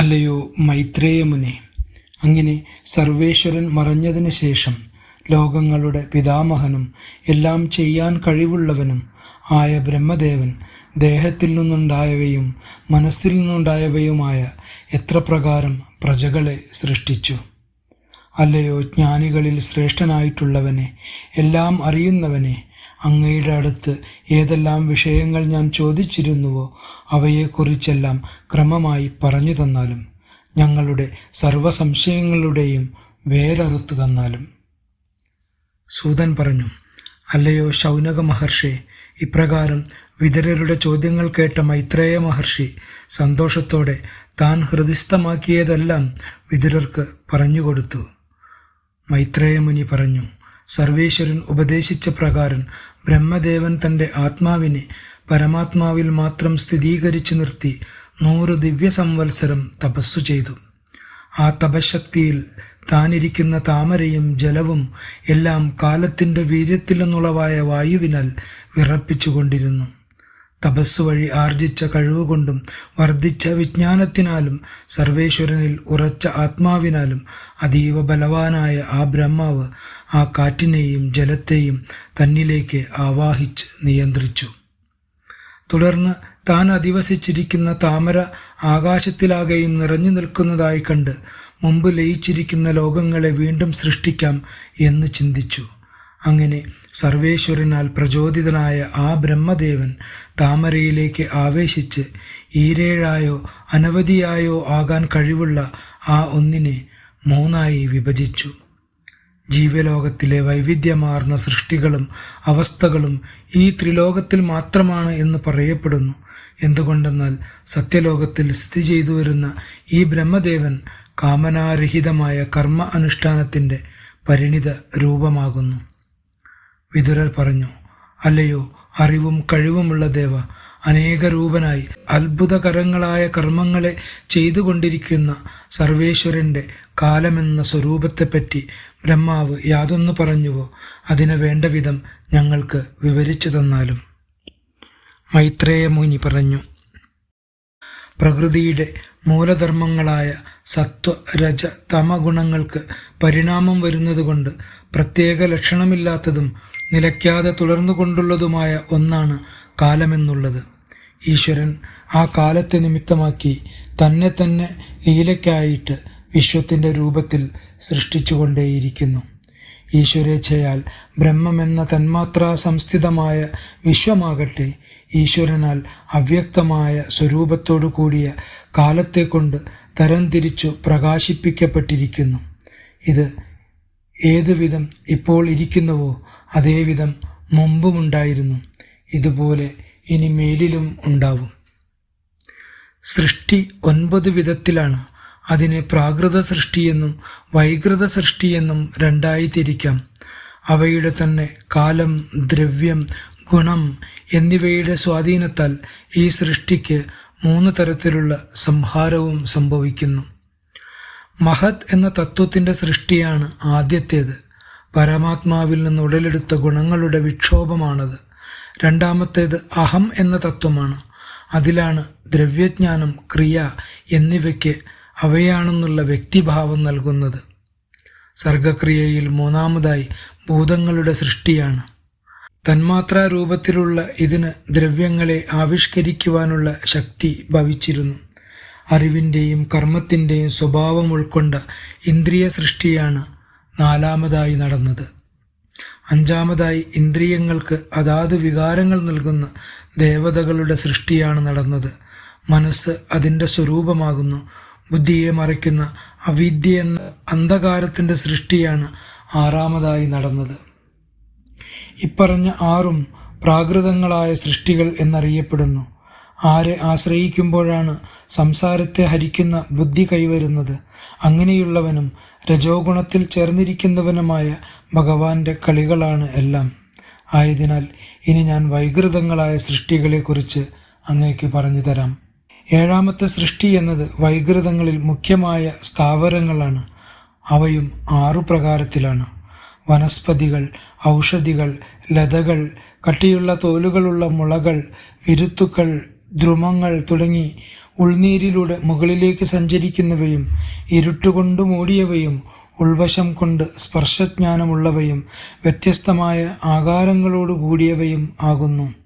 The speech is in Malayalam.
അല്ലയോ മൈത്രേയമുനെ അങ്ങനെ സർവേശ്വരൻ മറഞ്ഞതിന് ശേഷം ലോകങ്ങളുടെ പിതാമഹനും എല്ലാം ചെയ്യാൻ കഴിവുള്ളവനും ആയ ബ്രഹ്മദേവൻ ദേഹത്തിൽ നിന്നുണ്ടായവയും മനസ്സിൽ നിന്നുണ്ടായവയുമായ എത്ര പ്രകാരം പ്രജകളെ സൃഷ്ടിച്ചു? അല്ലയോ ജ്ഞാനികളിൽ ശ്രേഷ്ഠനായിട്ടുള്ളവനെ എല്ലാം അറിയുന്നവനെ അങ്ങയുടെ അടുത്ത് ഏതെല്ലാം വിഷയങ്ങൾ ഞാൻ ചോദിച്ചിരുന്നുവോ അവയെക്കുറിച്ചെല്ലാം ക്രമമായി പറഞ്ഞു തന്നാലും ഞങ്ങളുടെ സർവ സംശയങ്ങളുടെയും വേരറുത്തു തന്നാലും. സൂതൻ പറഞ്ഞു അല്ലയോ ശൗനക മഹർഷി ഇപ്രകാരം വിതരരുടെ ചോദ്യങ്ങൾ കേട്ട മൈത്രേയ മഹർഷി സന്തോഷത്തോടെ താൻ ഹൃദിസ്ഥമാക്കിയതെല്ലാം വിതുരർക്ക് പറഞ്ഞുകൊടുത്തു മൈത്രേയ മുനി പറഞ്ഞു സർവേശ്വരൻ ഉപദേശിച്ച പ്രകാരം ബ്രഹ്മദേവൻ തന്റെ ആത്മാവിനെ പരമാത്മാവിൽ മാത്രം സ്ഥിരീകരിച്ചു നിർത്തി നൂറ് ദിവ്യ സംവത്സരം തപസ്സു ചെയ്തു. ആ തപശക്തിയിൽ താനിരിക്കുന്ന താമരയും ജലവും എല്ലാം കാലത്തിന്റെ വീര്യത്തിൽ നിന്നുളവായ വായുവിനാൽ വിറപ്പിച്ചുകൊണ്ടിരുന്നു. തപസ് വഴി ആർജിച്ച കഴിവുകൊണ്ടും വർദ്ധിച്ച വിജ്ഞാനത്തിനാലും സർവേശ്വരനിൽ ഉറച്ച ആത്മാവിനാലും അതീവ ബലവാനായ ആ ബ്രഹ്മാവ് ആ കാറ്റിനെയും ജലത്തെയും തന്നിലേക്ക് ആവാഹിച്ച് നിയന്ത്രിച്ചു. തുടർന്ന് താൻ അധിവസിച്ചിരിക്കുന്ന താമര ആകാശത്തിലാകെയും നിറഞ്ഞു നിൽക്കുന്നതായി കണ്ട് മുമ്പ് ലയിച്ചിരിക്കുന്ന ലോകങ്ങളെ വീണ്ടും സൃഷ്ടിക്കാം എന്ന് ചിന്തിച്ചു. അങ്ങനെ സർവേശ്വരനാൽ പ്രചോദിതനായ ആ ബ്രഹ്മദേവൻ താമരയിലേക്ക് ആവേശിച്ച് ഈരേഴായോ അനവധിയായോ ആകാൻ കഴിവുള്ള ആ ഒന്നിനെ മൂന്നായി വിഭജിച്ചു. ജീവലോകത്തിലെ വൈവിധ്യമാർന്ന സൃഷ്ടികളും അവസ്ഥകളും ഈ ത്രിലോകത്തിൽ മാത്രമാണ് എന്ന് പറയപ്പെടുന്നു. എന്തുകൊണ്ടെന്നാൽ സത്യലോകത്തിൽ സ്ഥിതി ചെയ്തു വരുന്ന ഈ ബ്രഹ്മദേവൻ കാമനാരഹിതമായ കർമ്മ അനുഷ്ഠാനത്തിന്റെ പരിണിത രൂപമാകുന്നു. വിതുരർ പറഞ്ഞു അല്ലയോ അറിവും കഴിവുമുള്ള ദേവ അനേകരൂപനായി അത്ഭുതകരങ്ങളായ കർമ്മങ്ങളെ ചെയ്തുകൊണ്ടിരിക്കുന്ന സർവേശ്വരന്റെ കാലമെന്ന സ്വരൂപത്തെപ്പറ്റി ബ്രഹ്മാവ് യാതൊന്നു പറഞ്ഞുവോ? അതിനെ വേണ്ട വിധം ഞങ്ങൾക്ക് വിവരിച്ചു തന്നാലും. മൈത്രേയ മുനി പറഞ്ഞു പ്രകൃതിയുടെ മൂലധർമ്മങ്ങളായ സത്വ രജ തമ ഗുണങ്ങൾക്ക് പരിണാമം വരുന്നതുകൊണ്ട് പ്രത്യേക ലക്ഷണമില്ലാത്തതും നിലയ്ക്കാതെ തുടർന്നുകൊണ്ടുള്ളതുമായ ഒന്നാണ് കാലമെന്നുള്ളത്. ഈശ്വരൻ ആ കാലത്തെ നിമിത്തമാക്കി തന്നെ തന്നെ ലീലയ്ക്കായിട്ട് വിശ്വത്തിന്റെ രൂപത്തിൽ സൃഷ്ടിച്ചുകൊണ്ടേയിരിക്കുന്നു. ഈശ്വരേച്ഛയാൽ ബ്രഹ്മമെന്ന തന്മാത്രാ സംസ്ഥിതമായ വിശ്വമാകട്ടെ ഈശ്വരനാൽ അവ്യക്തമായ സ്വരൂപത്തോടു കൂടിയ കാലത്തെക്കൊണ്ട് തരംതിരിച്ചു പ്രകാശിപ്പിക്കപ്പെട്ടിരിക്കുന്നു. ഇത് ഏതു വിധം ഇപ്പോൾ ഇരിക്കുന്നുവോ അതേവിധം മുമ്പുമുണ്ടായിരുന്നു. ഇതുപോലെ ഇനി മേലിലും ഉണ്ടാവും. സൃഷ്ടി ഒൻപത് വിധത്തിലാണ്. അതിനെ പ്രാകൃത സൃഷ്ടിയെന്നും വൈകൃത സൃഷ്ടിയെന്നും രണ്ടായി തിരിക്കാം അവയുടെ തന്നെ കാലം ദ്രവ്യം ഗുണം എന്നിവയുടെ സ്വാധീനത്താൽ ഈ സൃഷ്ടിക്ക് മൂന്ന് തരത്തിലുള്ള സംഹാരവും സംഭവിക്കുന്നു. മഹത് എന്ന തത്വത്തിന്റെ സൃഷ്ടിയാണ് ആദ്യത്തേത്. പരമാത്മാവിൽ നിന്ന് ഉടലെടുത്ത ഗുണങ്ങളുടെ വിക്ഷോഭമാണത്. രണ്ടാമത്തേത് അഹം എന്ന തത്വമാണ്. അതിലാണ് ദ്രവ്യജ്ഞാനം ക്രിയ എന്നിവയ്ക്ക് അവയാണെന്നുള്ള വ്യക്തിഭാവം നൽകുന്നത്. സർഗക്രിയയിൽ മൂന്നാമതായി ഭൂതങ്ങളുടെ സൃഷ്ടിയാണ്. തന്മാത്രാ രൂപത്തിലുള്ള ഇതിന് ദ്രവ്യങ്ങളെ ആവിഷ്കരിക്കുവാനുള്ള ശക്തി ഭവിച്ചിരുന്നു. അറിവിന്റെയും കർമ്മത്തിന്റെയും സ്വഭാവം ഉൾക്കൊണ്ട ഇന്ദ്രിയ സൃഷ്ടിയാണ് നാലാമതായി നടന്നത്. അഞ്ചാമതായി ഇന്ദ്രിയങ്ങൾക്ക് അതാത് വികാരങ്ങൾ നൽകുന്ന ദേവതകളുടെ സൃഷ്ടിയാണ് നടന്നത്. മനസ്സ് അതിന്റെ സ്വരൂപമാകുന്നു. ബുദ്ധിയെ മറയ്ക്കുന്ന അവിദ്യ എന്ന അന്ധകാരത്തിന്റെ സൃഷ്ടിയാണ് ആറാമതായി നടന്നത്. ഇപ്പറഞ്ഞ ആറും പ്രാകൃതങ്ങളായ സൃഷ്ടികൾ എന്നറിയപ്പെടുന്നു. ആരെ ആശ്രയിക്കുമ്പോഴാണ് സംസാരത്തെ ഹരിക്കുന്ന ബുദ്ധി കൈവരുന്നത്. അങ്ങനെയുള്ളവനും രജോഗുണത്തിൽ ചേർന്നിരിക്കുന്നവനുമായ ഭഗവാന്റെ കളികളാണ് എല്ലാം. ആയതിനാൽ ഇനി ഞാൻ വൈകൃതങ്ങളായ സൃഷ്ടികളെക്കുറിച്ച് അങ്ങേക്ക് പറഞ്ഞു തരാം. ഏഴാമത്തെ സൃഷ്ടി എന്നത് വൈകൃതങ്ങളിൽ മുഖ്യമായ സ്ഥാവരങ്ങളാണ്. അവയും ആറു പ്രകാരത്തിലാണ്. വനസ്പതികൾ ഔഷധികൾ ലതകൾ കട്ടിയുള്ള തോലുകളുള്ള മുളകൾ വിരുത്തുക്കൾ ദ്രുമങ്ങൾ തുടങ്ങി ഉൾനീരിലൂടെ മുകളിലേക്ക് സഞ്ചരിക്കുന്നവയും ഇരുട്ടുകൊണ്ട് മൂടിയവയും ഉൾവശം കൊണ്ട് സ്പർശജ്ഞാനമുള്ളവയും വ്യത്യസ്തമായ ആകാരങ്ങളോട് കൂടിയവയും ആകുന്നു.